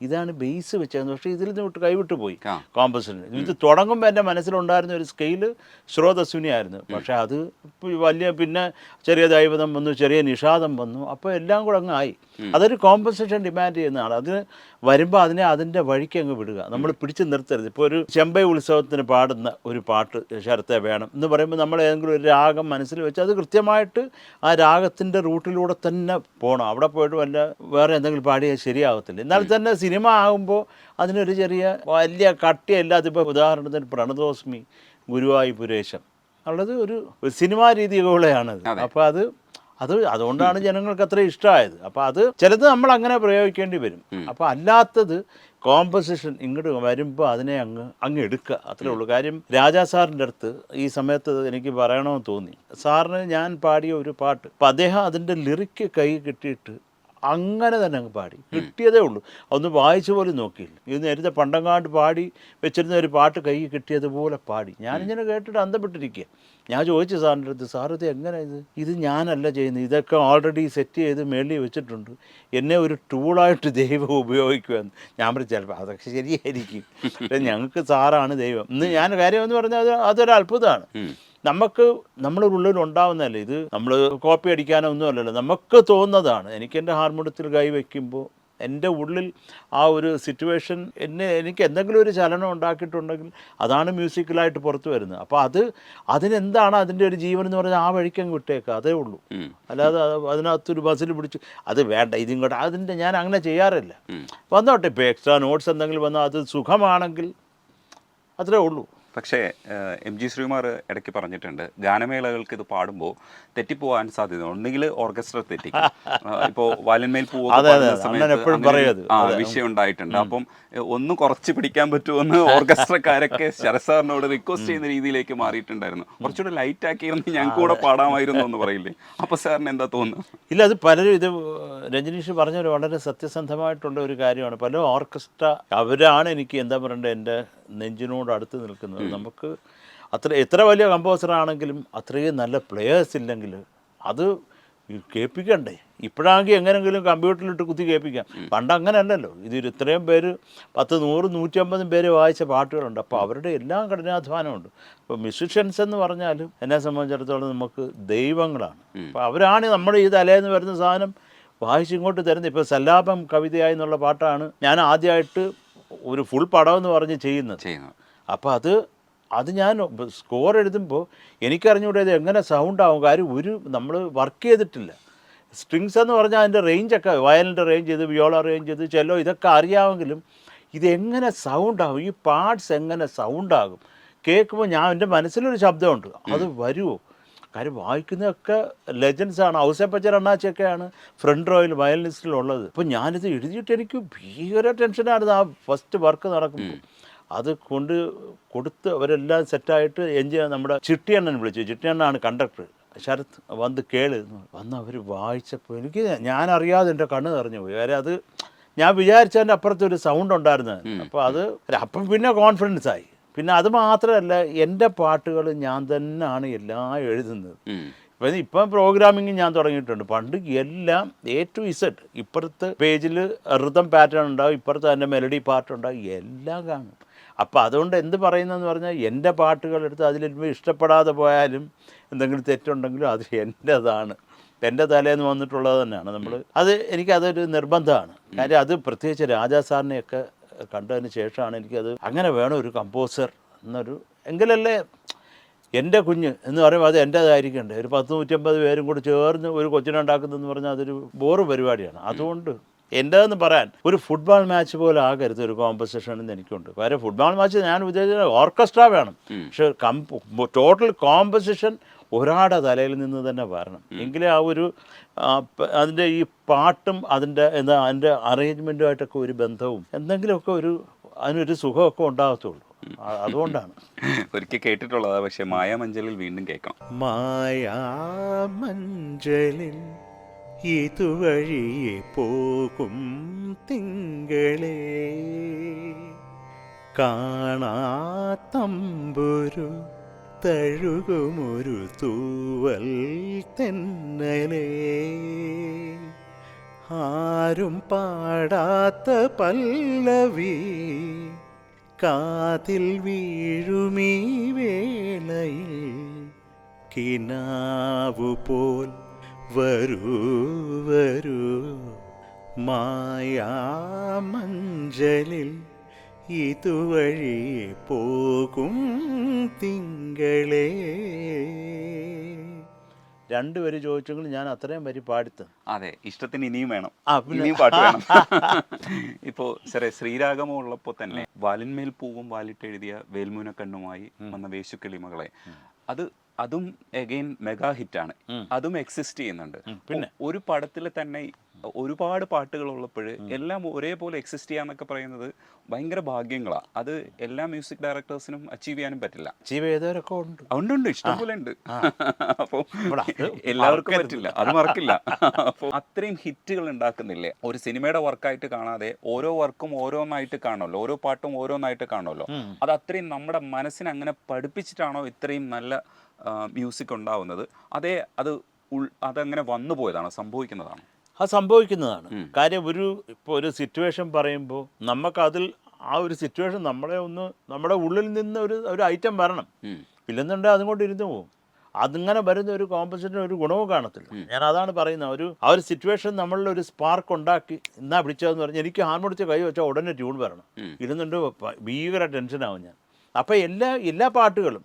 ഇതാണ് ബേസ് വെച്ചത് പക്ഷേ ഇതിൽ നിന്ന് വിട്ട് കൈവിട്ട് പോയി കോമ്പസിന് ഇത് തുടങ്ങുമ്പോൾ എന്റെ മനസ്സിലുണ്ടായിരുന്ന ഒരു സ്കെയിൽ ശ്രോതസ്വിനിയായിരുന്നു പക്ഷേ അത് വലിയ പിന്നെ ചെറിയ ദൈവതം വന്നു ചെറിയ നിഷാദം വന്നു. അപ്പോൾ എല്ലാം കൂടെ അങ്ങ് ആയി. അതൊരു കോമ്പൻസേഷൻ ഡിമാൻഡ് ചെയ്യുന്നതാണ് അതിന് വരുമ്പോൾ അതിനെ അതിന്റെ വഴിക്ക് അങ്ങ് വിടുക. നമ്മൾ പിടിച്ചു നിർത്തരുത്. ഇപ്പോൾ ഒരു ചെമ്പൈ ഉത്സവത്തിന് പാടുന്ന ഒരു പാട്ട് ശരത്തെ വേണം എന്ന് പറയുമ്പോൾ നമ്മൾ ഏതെങ്കിലും ഒരു രാഗം മനസ്സിൽ വെച്ച് അത് കൃത്യമായിട്ട് ആ രാഗത്തിന്റെ റൂട്ടിലൂടെ തന്നെ പോകണം അവിടെ പോയിട്ട് വല്ല വേറെ എന്തെങ്കിലും പാടിയാൽ ശരിയാകത്തില്ല എന്നാൽ തന്നെ സിനിമ ആകുമ്പോൾ അതിനൊരു ചെറിയ വലിയ കട്ടിയല്ല. ഇപ്പോൾ ഉദാഹരണത്തിന് പ്രണതോസ്മി ഗുരുവായൂപുരേശം ഉള്ളത് ഒരു സിനിമാ അതെ. അപ്പോൾ അത് അത് അതുകൊണ്ടാണ് ജനങ്ങൾക്ക് അത്ര ഇഷ്ടമായത് അപ്പോൾ അത് ചിലത് നമ്മൾ അങ്ങനെ പ്രയോഗിക്കേണ്ടി വരും. അപ്പോൾ അല്ലാത്തത് കോമ്പസിഷൻ ഇങ്ങോട്ട് വരുമ്പോൾ അതിനെ അങ്ങ് അങ്ങ് എടുക്കുക. അത്രേ ഉള്ളൂ. കാര്യം രാജാ സാറിന്റെ അടുത്ത് ഈ സമയത്ത് എനിക്ക് പറയണമെന്ന് തോന്നി. സാറിന് ഞാൻ പാടിയ ഒരു പാട്ട്. അപ്പം അദ്ദേഹം അതിന്റെ ലിറിക്ക് കൈ കിട്ടിയിട്ട് അങ്ങനെ തന്നെ അങ്ങ് പാടി. കിട്ടിയതേ ഉള്ളൂ. ഒന്ന് വായിച്ചു പോലും നോക്കിയില്ല. ഇത് നേരത്തെ പണ്ടങ്ങാണ്ട് പാടി വെച്ചിരുന്ന ഒരു പാട്ട് കൈ കിട്ടിയതുപോലെ പാടി. ഞാനിങ്ങനെ കേട്ടിട്ട് അന്തപ്പെട്ടിരിക്കുക ഞാൻ ചോദിച്ചു സാറിന്റെ അടുത്ത് സാർ ഇത് എങ്ങനെ ഇത്? ഇത് ഞാനല്ല ചെയ്യുന്നത്. ഇതൊക്കെ ഓൾറെഡി സെറ്റ് ചെയ്ത് മേളിൽ വെച്ചിട്ടുണ്ട്. എന്നെ ഒരു ടൂളായിട്ട് ദൈവം ഉപയോഗിക്കുമെന്ന്. ഞാൻ പറഞ്ഞു ചിലപ്പോൾ അതൊക്കെ ശരിയായിരിക്കും. ഞങ്ങൾക്ക് സാറാണ് ദൈവം. ഇന്ന് ഞാൻ കാര്യം എന്ന് പറഞ്ഞാൽ അത് അതൊരു അത്ഭുതമാണ് നമുക്ക് നമ്മുടെ ഉള്ളിൽ ഉണ്ടാവുന്നതല്ലേ? ഇത് നമ്മൾ കോപ്പി അടിക്കാനോ ഒന്നും അല്ലല്ലോ. നമുക്ക് തോന്നുന്നതാണ്. എനിക്ക് എന്റെ ഹാർമോണിയത്തിൽ കൈ വയ്ക്കുമ്പോൾ എന്റെ ഉള്ളിൽ ആ ഒരു സിറ്റുവേഷൻ എന്നെ എനിക്ക് എന്തെങ്കിലും ഒരു ചലനം ഉണ്ടാക്കിയിട്ടുണ്ടെങ്കിൽ അതാണ് മ്യൂസിക്കലായിട്ട് പുറത്തു വരുന്നത്. അപ്പോൾ അത് അതിനെന്താണ് അതിന്റെ ഒരു ജീവൻ എന്ന് പറഞ്ഞാൽ ആ വഴിക്കങ്ങ് വിട്ടേക്കുക അതേ ഉള്ളൂ. അല്ലാതെ അത് അതിനകത്തൊരു ബസ്സിൽ പിടിച്ച് അത് വേണ്ട ഇതും കൂടെ അതിന്റെ ഞാൻ അങ്ങനെ ചെയ്യാറില്ല. വന്നോട്ടെ ഇപ്പോൾ എക്സ്ട്രാ നോട്ട്സ് എന്തെങ്കിലും വന്നാൽ അത് സുഖമാണെങ്കിൽ അത്രേ ഉള്ളൂ. പക്ഷേ എം ജി ശ്രീകുമാർ ഇടയ്ക്ക് പറഞ്ഞിട്ടുണ്ട് ഗാനമേളകൾക്ക് ഇത് പാടുമ്പോൾ തെറ്റിപ്പോവാൻ സാധ്യത ഒന്നുകിൽ ഓർക്കസ്ട്ര തെറ്റിക്കും. ഇപ്പോൾ വാലന്മേൽ. ആ, വിഷയം ഉണ്ടായിട്ടുണ്ട്. അപ്പം ഒന്ന് കുറച്ച് പിടിക്കാൻ പറ്റുമെന്ന് ഓർക്കസ്ട്രക്കാരൊക്കെ ശരസാറിനോട് റിക്വസ്റ്റ് ചെയ്യുന്ന രീതിയിലേക്ക് മാറിയിട്ടുണ്ടായിരുന്നു. കുറച്ചുകൂടെ ലൈറ്റ് ആക്കിയിരുന്ന് ഞാൻ കൂടെ പാടാമായിരുന്നു എന്ന് പറയില്ലേ? അപ്പൊ സാറിന് എന്താ തോന്നുന്നത്? ഇല്ല അത് പലരും ഇത് രജനീഷ് പറഞ്ഞൊരു വളരെ സത്യസന്ധമായിട്ടുള്ള ഒരു കാര്യമാണ്. പല ഓർക്കസ്ട്ര അവരാണ് എനിക്ക് എന്താ പറയണ്ടത് എന്റെ നെഞ്ചിനോട് അടുത്ത് നിൽക്കുന്നത് നമുക്ക് അത്ര എത്ര വലിയ കമ്പോസർ ആണെങ്കിലും അത്രയും നല്ല പ്ലെയേഴ്സ് ഇല്ലെങ്കിൽ അത് കേൾപ്പിക്കണ്ടേ. ഇപ്പോഴാണെങ്കിൽ എങ്ങനെങ്കിലും കമ്പ്യൂട്ടറിലിട്ട് കുത്തി കേൾപ്പിക്കാം. പണ്ട് അങ്ങനെയല്ലല്ലോ. ഇതിൽ ഇത്രയും പേര് പത്ത് നൂറ് നൂറ്റമ്പതും പേര് വായിച്ച പാട്ടുകളുണ്ട്. അപ്പോൾ അവരുടെ എല്ലാം കഠിനാധ്വാനമുണ്ട്. അപ്പോൾ മ്യൂസിഷ്യൻസ് എന്ന് പറഞ്ഞാലും എന്നെ സംബന്ധിച്ചിടത്തോളം നമുക്ക് ദൈവങ്ങളാണ്. അപ്പോൾ അവരാണ് നമ്മൾ ഈ തലേന്ന് വരുന്ന സാധനം വായിച്ചിങ്ങോട്ട് തരുന്നത്. ഇപ്പോൾ സല്ലാപം കവിതയായി എന്നുള്ള പാട്ടാണ് ഞാൻ ആദ്യമായിട്ട് ഒരു ഫുൾ പടം എന്ന് പറഞ്ഞ് ചെയ്യുന്നത്. ചെയ്യുന്നു അപ്പോൾ അത് അത് ഞാൻ സ്കോർ എഴുതുമ്പോൾ എനിക്കറിഞ്ഞുകൂടെ ഇത് എങ്ങനെ സൗണ്ട് ആവും. കാര്യം ഒരു നമ്മൾ വർക്ക് ചെയ്തിട്ടില്ല. സ്ട്രിങ്സ് എന്ന് പറഞ്ഞാൽ അതിന്റെ റേഞ്ചൊക്കെ വയലിന്റെ റേഞ്ച് ചെയ്ത് വിയോള റേഞ്ച് ചെയ്ത് ചെല്ലോ ഇതൊക്കെ അറിയാമെങ്കിലും ഇതെങ്ങനെ സൗണ്ട് ആകും ഈ പാർട്സ് എങ്ങനെ സൗണ്ട് ആകും? കേൾക്കുമ്പോൾ ഞാൻ എന്റെ മനസ്സിലൊരു ശബ്ദമുണ്ട്. അത് വരുമോ കാര്യം വായിക്കുന്നതൊക്കെ ലെജൻസ് ആണ്. ഔസേപ്പച്ചർ അണ്ണാച്ചിയൊക്കെയാണ് ഫ്രണ്ട് റോയിൽ വയലിനിസ്റ്റിലുള്ളത് അപ്പോൾ ഞാനിത് എഴുതിയിട്ട് എനിക്ക് ഭീകര ടെൻഷനായിരുന്നു ആ ഫസ്റ്റ് വർക്ക് നടക്കുമ്പോൾ അത് കൊണ്ട് കൊടുത്ത് അവരെല്ലാം സെറ്റായിട്ട് എൻജിൻ നമ്മുടെ ചിട്ടിയണ്ണൻ വിളിച്ചു. ചിട്ടിയണ്ണാണ് കണ്ടക്ടർ ശരത് വന്ന് കേൾ. വന്ന് അവർ വായിച്ചപ്പോൾ എനിക്ക് ഞാനറിയാതെ എന്റെ കണ്ണ് നിറഞ്ഞു പോയി. വേറെ അത് ഞാൻ വിചാരിച്ചതിന്റെ അപ്പുറത്ത് ഒരു സൗണ്ട് ഉണ്ടായിരുന്നു അപ്പോൾ അത് അപ്പം പിന്നെ കോൺഫിഡൻസ് ആയി. പിന്നെ അത് മാത്രമല്ല എന്റെ പാട്ടുകൾ ഞാൻ തന്നെയാണ് എല്ലാം എഴുതുന്നത്. ഇപ്പം ഇപ്പം പ്രോഗ്രാമിങ് ഞാൻ തുടങ്ങിയിട്ടുണ്ട്. പണ്ട് എല്ലാം എ ടു ഇസഡ് ഇപ്പുറത്ത് പേജിൽ ഋതം പാറ്റേൺ ഉണ്ടാവും ഇപ്പുറത്ത് അതിന്റെ മെലഡി പാർട്ട് ഉണ്ടാവും എല്ലാം കാണും. അപ്പോൾ അതുകൊണ്ട് എന്ത് പറയുന്നതെന്ന് പറഞ്ഞാൽ എന്റെ പാട്ടുകളെടുത്ത് അതിൽ ഇഷ്ടപ്പെടാതെ പോയാലും എന്തെങ്കിലും തെറ്റുണ്ടെങ്കിലും അത് എന്റെതാണ്. എന്റെ തലേന്ന് വന്നിട്ടുള്ളത് തന്നെയാണ്. നമ്മൾ അത് എനിക്കതൊരു നിർബന്ധമാണ്. കാര്യം അത് പ്രത്യേകിച്ച് രാജാ സാറിനെയൊക്കെ കണ്ടതിന് ശേഷമാണ് എനിക്കത് അങ്ങനെ വേണം ഒരു കമ്പോസർ എന്നൊരു എങ്കിലല്ലേ എന്റെ കുഞ്ഞ് എന്ന് പറയുമ്പോൾ അത് എന്റേതായിരിക്കണ്ടേ? ഒരു പത്ത് നൂറ്റമ്പത് പേരും കൂടി ചേർന്ന് ഒരു കൊച്ചിനുണ്ടാക്കുന്നതെന്ന് പറഞ്ഞാൽ അതൊരു ബോറ് പരിപാടിയാണ്. അതുകൊണ്ട് എന്റേതെന്ന് പറയാൻ ഒരു ഫുട്ബോൾ മാച്ച് പോലെ ആകരുത് ഒരു കോമ്പസിഷൻ എന്ന് എനിക്കുണ്ട്. കാര്യം ഫുട്ബോൾ മാച്ച് ഞാൻ ഉദ്ദേശിച്ചത് ഓർക്കസ്ട്ര വേണം. പക്ഷെ ടോട്ടൽ കോമ്പസിഷൻ ഒരാളുടെ തലയിൽ നിന്ന് തന്നെ വരണം. എങ്കിലേ ആ ഒരു അതിന്റെ ഈ പാട്ടും അതിന്റെ എന്താ അതിന്റെ അറേഞ്ച്മെന്റുമായിട്ടൊക്കെ ഒരു ബന്ധവും എന്തെങ്കിലുമൊക്കെ ഒരു അതിനൊരു സുഖമൊക്കെ ഉണ്ടാകത്തുള്ളൂ. അതുകൊണ്ടാണ്. ഒരിക്കൽ കേട്ടിട്ടുള്ളതാ പക്ഷെ മായാമഞ്ചലിൽ വീണ്ടും കേൾക്കണം. മായാമഞ്ചലിൽ ഇതുവഴിയെ പോകും തിങ്കളേ. കാണാത്തമ്പൊരു തഴുകുമൊരു തൂവൽ തെന്നലേ ആരും പാടാത്ത പല്ലവി കാതിൽ വീഴുമീ വേളയിൽ കിനാവു പോൽ വരൂ വരൂ. മായാമഞ്ചലിൽ ഇതുവഴി പോകും തിങ്കളേ. രണ്ടുപേര് ചോദിച്ചെങ്കിൽ ഞാൻ അത്രയും വരി പാടുത്ത്. അതെ ഇഷ്ടത്തിന് ഇനിയും വേണം. ഇനിയും പാട്ട് വേണം. ഇപ്പോ സാറേ ശ്രീരാഗമോ ഉള്ളപ്പോൾ തന്നെ വാലിന്മേൽ പൂവും വാലിട്ടെഴുതിയ വേൽമൂനക്കണ്ണുമായി വന്ന വേശുക്കിളി മകളെ. അത് അതും എഗെയിൻ മെഗാ ഹിറ്റാണ് അതും എക്സിസ്റ്റ് ചെയ്യുന്നുണ്ട്. പിന്നെ? ഒരു പടത്തിൽ തന്നെ ഒരുപാട് പാട്ടുകൾ ഉള്ളപ്പോൾ എല്ലാം ഒരേപോലെ എക്സിസ്റ്റ് ചെയ്യാന്നൊക്കെ പറയുന്നത് ഭയങ്കര ഭാഗ്യങ്ങളാണ് അത് എല്ലാ മ്യൂസിക് ഡയറക്ടേഴ്സിനും അച്ചീവ് ചെയ്യാനും പറ്റില്ല. അച്ചീവ് ചെയ്തവരൊക്കെ ഉണ്ട്. ഉണ്ട് ഉണ്ട്. ഇഷ്ടംപോലെ ഉണ്ട്. അപ്പോൾ എല്ലാവർക്കും പറ്റില്ല. അത് മറക്കില്ല. അപ്പോൾ അത്രയും ഹിറ്റുകൾ ഉണ്ടാക്കുന്നില്ലേ? ഒരു സിനിമയുടെ വർക്കായിട്ട് കാണാതെ ഓരോ വർക്കും ഓരോന്നായിട്ട് കാണുമല്ലോ. ഓരോ പാട്ടും ഓരോന്നായിട്ട് കാണുമല്ലോ. അത് അത്രയും നമ്മുടെ മനസ്സിനെ അങ്ങനെ പഠിപ്പിച്ചിട്ടാണോ ഇത്രയും നല്ല മ്യൂസിക് ഉണ്ടാവുന്നത്? അതേ അത് ഉൾ അതങ്ങനെ വന്നു പോയതാണ്? സംഭവിക്കുന്നതാണോ? അത് സംഭവിക്കുന്നതാണ്. കാര്യം ഒരു ഇപ്പോൾ ഒരു സിറ്റുവേഷൻ പറയുമ്പോൾ നമുക്കതിൽ ആ ഒരു സിറ്റുവേഷൻ നമ്മളെ ഒന്ന് നമ്മുടെ ഉള്ളിൽ നിന്ന് ഒരു ഒരു ഐറ്റം വരണം. ഇല്ലെന്നുണ്ടെങ്കിൽ അതും കൊണ്ട് ഇരുന്ന് പോകും അതിങ്ങനെ വരുന്ന ഒരു കോമ്പസിറ്റിന് ഒരു ഗുണവും കാണത്തില്ല. ഞാൻ അതാണ് പറയുന്നത്. ഒരു ആ ഒരു സിറ്റുവേഷൻ നമ്മളിൽ ഒരു സ്പാർക്ക് ഉണ്ടാക്കി എന്നാ പിടിച്ചതെന്ന് പറഞ്ഞാൽ എനിക്ക് ഹാർമോണിച്ച് കൈ വെച്ചാൽ ഉടനെ ട്യൂൺ വരണം. ഇരുന്നുണ്ട് ഭീകര ടെൻഷനാവും ഞാൻ. അപ്പോൾ എല്ലാ എല്ലാ പാട്ടുകളും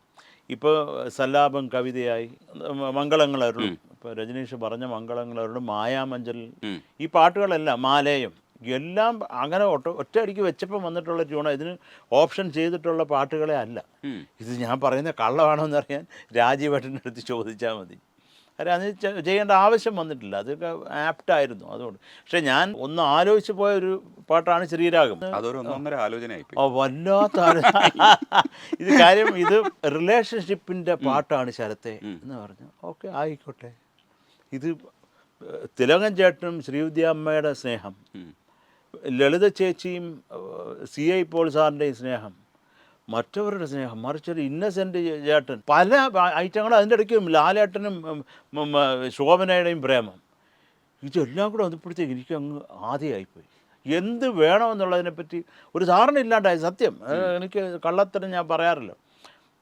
ഇപ്പോൾ സല്ലാപം കവിതയായി മംഗളങ്ങളരുളും ഇപ്പോൾ രജനീഷ് പറഞ്ഞ മംഗളങ്ങൾ അവരുടെ മായാമഞ്ചൽ ഈ പാട്ടുകളെല്ലാം മാലയും എല്ലാം അങ്ങനെ ഒറ്റ ഒറ്റയടിക്ക് വെച്ചപ്പം വന്നിട്ടുള്ള ട്യൂണ. ഇതിന് ഓപ്ഷൻ ചെയ്തിട്ടുള്ള പാട്ടുകളെ അല്ല. ഇത് ഞാൻ പറയുന്ന കള്ളമാണോ എന്നറിയാൻ രാജീവേട്ടന്റെ അടുത്ത് ചോദിച്ചാൽ മതി. കാര്യം അത് ചെയ്യേണ്ട ആവശ്യം വന്നിട്ടില്ല. അതൊക്കെ ആപ്റ്റായിരുന്നു അതുകൊണ്ട്. പക്ഷേ ഞാൻ ഒന്ന് ആലോചിച്ച് പോയ ഒരു പാട്ടാണ് ശ്രീരാഗം. വല്ലാത്ത ഇത് കാര്യം ഇത് റിലേഷൻഷിപ്പിന്റെ പാട്ടാണ് ശരത്തെ എന്ന് പറഞ്ഞു. ഓക്കെ ആയിക്കോട്ടെ. ഇത് തിലകൻ ചേട്ടനും ശ്രീവിദ്യാമ്മയുടെ സ്നേഹം. ലളിത ചേച്ചിയും സി ഐ പോൾ സാറിന്റെയും സ്നേഹം. മറ്റവരുടെ സ്നേഹം മറിച്ചൊരു ഇന്നസെന്റ് ചേട്ടൻ. പല ഐറ്റങ്ങളും അതിന്റെ ഇടയ്ക്കും ലാലേട്ടനും ശോഭനയുടെയും പ്രേമം. ഇതെല്ലാം കൂടെ വന്നപ്പോഴത്തേക്ക് എനിക്ക് അങ്ങ് ആദ്യമായിപ്പോയി എന്ത് വേണമെന്നുള്ളതിനെപ്പറ്റി ഒരു ധാരണ ഇല്ലാണ്ടായി. സത്യം. എനിക്ക് കള്ളത്തരം ഞാൻ പറയാറില്ല.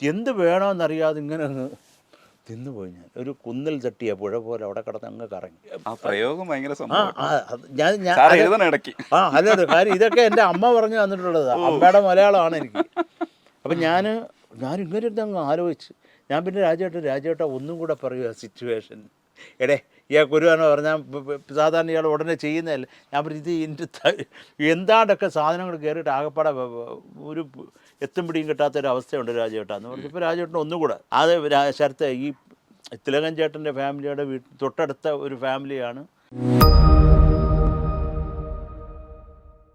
എന്ത് വേണമെന്നറിയാതെ ഇങ്ങനെ അങ്ങ് തിന്നുപോയി ഞാൻ. ഒരു കുന്നിൽ തട്ടിയ പുഴ പോലെ അവിടെ കിടന്ന് അങ്ങ് കറങ്ങി. ആ പ്രയോഗം ഭയങ്കര ആ ആ, അത് ഞാൻ ഞാൻ ഇടയ്ക്ക്. ആ അതെ അതെ കാര്യം ഇതൊക്കെ എന്റെ അമ്മ പറഞ്ഞു തന്നിട്ടുള്ളത്. അമ്മയുടെ മലയാളമാണ് എനിക്ക്. അപ്പം ഞാൻ ഞാൻ ഇങ്ങനെ ഇരുന്ന് അങ്ങ് ആലോചിച്ച്. ഞാൻ പിന്നെ രാജേട്ടൻ രാജേട്ട ഒന്നും കൂടെ പറയുക സിറ്റുവേഷൻ എടേ ഇയാൾക്ക് ഒരുവാനോ പറഞ്ഞാൽ സാധാരണ ഇയാൾ ഉടനെ ചെയ്യുന്നതല്ല. ഞാൻ പറഞ്ഞു ഇത് എന്റെ എന്താണ്ടൊക്കെ സാധനങ്ങൾ കയറിയിട്ട് ആകപ്പാടെ ഒരു എത്തും പിടിയും കിട്ടാത്ത ഒരു അവസ്ഥയുണ്ട് രാജേട്ട എന്ന് പറഞ്ഞപ്പോൾ രാജേട്ടൻ ഒന്നുകൂടെ അത് ശരത്തെ ഈ തിലകൻ ചേട്ടന്റെ ഫാമിലിയുടെ വീട്ടിൽ തൊട്ടടുത്ത ഒരു ഫാമിലിയാണ്.